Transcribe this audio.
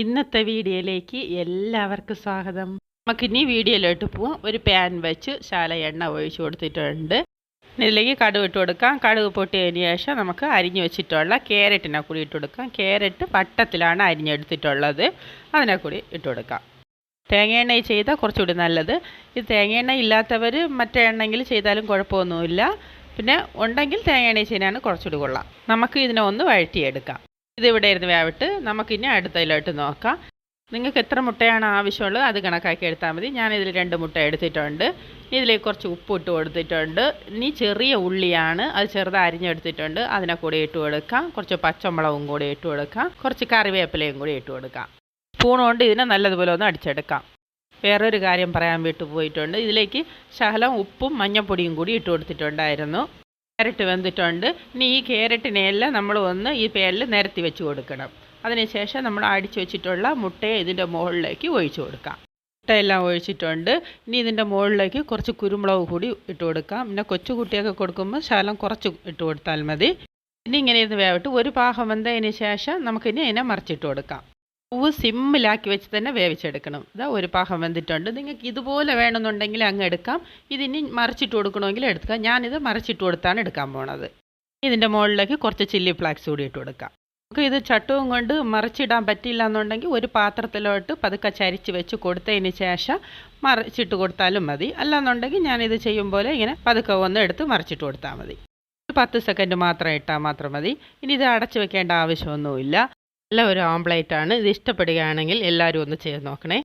ഇന്നത്തെ വീഡിയോയിലേക്ക് എല്ലാവർക്കും സ്വാഗതം. നമുക്കിനി വീഡിയോയിലോട്ട് പോവാം. ഒരു പാൻ വെച്ച് ശാല എണ്ണ ഒഴിച്ചു കൊടുത്തിട്ടുണ്ട്. ഇതിലേക്ക് കടുക് ഇട്ട് കൊടുക്കാം. കടുക് പൊട്ടിയതിന് ശേഷം നമുക്ക് അരിഞ്ഞു വെച്ചിട്ടുള്ള ക്യാരറ്റിനെ കൂടി ഇട്ട് കൊടുക്കാം. ക്യാരറ്റ് വട്ടത്തിലാണ് അരിഞ്ഞെടുത്തിട്ടുള്ളത്. അതിനെ കൂടി ഇട്ട് കൊടുക്കാം. തേങ്ങ എണ്ണ ചെയ്താൽ കുറച്ചുകൂടി നല്ലത്. ഇത് തേങ്ങ എണ്ണ ഇല്ലാത്തവർ മറ്റേ എണ്ണെങ്കിൽ ചെയ്താലും കുഴപ്പമൊന്നുമില്ല. പിന്നെ ഉണ്ടെങ്കിൽ തേങ്ങ എണ്ണ ചെയ്യാനാണ് കുറച്ചുകൂടി കൊള്ളാം. നമുക്ക് ഇതിനെ ഒന്ന് വഴറ്റിയെടുക്കാം. ഇതിവിടെ ഇരുന്ന് വേവിട്ട് നമുക്കിനി അടുത്തതിലോട്ട് നോക്കാം. നിങ്ങൾക്ക് എത്ര മുട്ടയാണ് ആവശ്യമുള്ളത് അത് കണക്കാക്കി എടുത്താൽ മതി. ഞാനിതിൽ രണ്ട് മുട്ട എടുത്തിട്ടുണ്ട്. ഇതിലേക്ക് കുറച്ച് ഉപ്പ് ഇട്ട് കൊടുത്തിട്ടുണ്ട്. ഇനി ചെറിയ ഉള്ളിയാണ്. അത് ചെറുത് അരിഞ്ഞെടുത്തിട്ടുണ്ട്. അതിനെ കൂടി ഇട്ട് കൊടുക്കാം. കുറച്ച് പച്ചമുളകും കൂടി ഇട്ട് കൊടുക്കാം. കുറച്ച് കറിവേപ്പിലയും കൂടി ഇട്ട് കൊടുക്കാം. സ്പൂൺ കൊണ്ട് ഇതിനെ നല്ലതുപോലെ ഒന്ന് അടിച്ചെടുക്കാം. വേറൊരു കാര്യം പറയാൻ വിട്ടു പോയിട്ടുണ്ട് ഇതിലേക്ക് ശകലം ഉപ്പും മഞ്ഞൾപ്പൊടിയും കൂടി ഇട്ട് കൊടുത്തിട്ടുണ്ടായിരുന്നു. ക്യാരറ്റ് വെന്തിട്ടുണ്ട്. ഇനി ഈ ക്യാരറ്റിനെയെല്ലാം നമ്മൾ ഒന്ന് ഈ പേരിൽ നിരത്തി വെച്ച് കൊടുക്കണം. അതിനുശേഷം നമ്മൾ അടിച്ചു വെച്ചിട്ടുള്ള മുട്ടയെ ഇതിന്റെ മുകളിലേക്ക് ഒഴിച്ചു കൊടുക്കാം. മുട്ടയെല്ലാം ഒഴിച്ചിട്ടുണ്ട്. ഇനി ഇതിന്റെ മുകളിലേക്ക് കുറച്ച് കുരുമുളക് കൂടി ഇട്ട് കൊടുക്കാം. പിന്നെ കൊച്ചു കുട്ടിയൊക്കെ കൊടുക്കുമ്പോൾ ശകലം കുറച്ച് ഇട്ട് കൊടുത്താൽ മതി. ഇനി ഇങ്ങനെ ഇരുന്ന് വേവിട്ട് ഒരു പാകം വെന്തതിന് ശേഷം നമുക്കിനി അതിനെ മറിച്ചിട്ട് കൊടുക്കാം. പൂവ് സിമ്മിലാക്കി വെച്ച് തന്നെ വേവിച്ചെടുക്കണം. ഇതാ ഒരു പാകം വെന്തിട്ടുണ്ട്. നിങ്ങൾക്ക് ഇതുപോലെ വേണമെന്നുണ്ടെങ്കിൽ അങ്ങ് എടുക്കാം. ഇതിനി മറിച്ചിട്ട് കൊടുക്കണമെങ്കിൽ എടുക്കാം. ഞാനിത് മറിച്ചിട്ട് കൊടുത്താണ് എടുക്കാൻ പോണത്. ഇതിന്റെ മുകളിലേക്ക് കുറച്ച് ചില്ലി ഫ്ലാക്സ് കൂടി ഇട്ട് കൊടുക്കാം. നമുക്ക് ഇത് ചട്ടവും കൊണ്ട് മറിച്ചിടാൻ പറ്റില്ല എന്നുണ്ടെങ്കിൽ ഒരു പാത്രത്തിലോട്ട് പതുക്കെ ചരിച്ച് വെച്ച് കൊടുത്തതിന് ശേഷം മറിച്ചിട്ട് കൊടുത്താലും മതി. അല്ലാന്നുണ്ടെങ്കിൽ ഞാനിത് ചെയ്യും പോലെ ഇങ്ങനെ പതുക്കെ ഒന്ന് എടുത്ത് മറിച്ചിട്ട് കൊടുത്താൽ മതി. പത്ത് സെക്കൻഡ് മാത്രം ഇട്ടാൽ മാത്രം മതി. ഇനി ഇത് അടച്ചു വെക്കേണ്ട ആവശ്യമൊന്നുമില്ല. നല്ല ഒരു ഓംപ്ലേറ്റാണ് ഇത് ഇഷ്ടപ്പെടുകയാണെങ്കിൽ എല്ലാവരും ഒന്ന് ചെയ്ത് നോക്കണേ.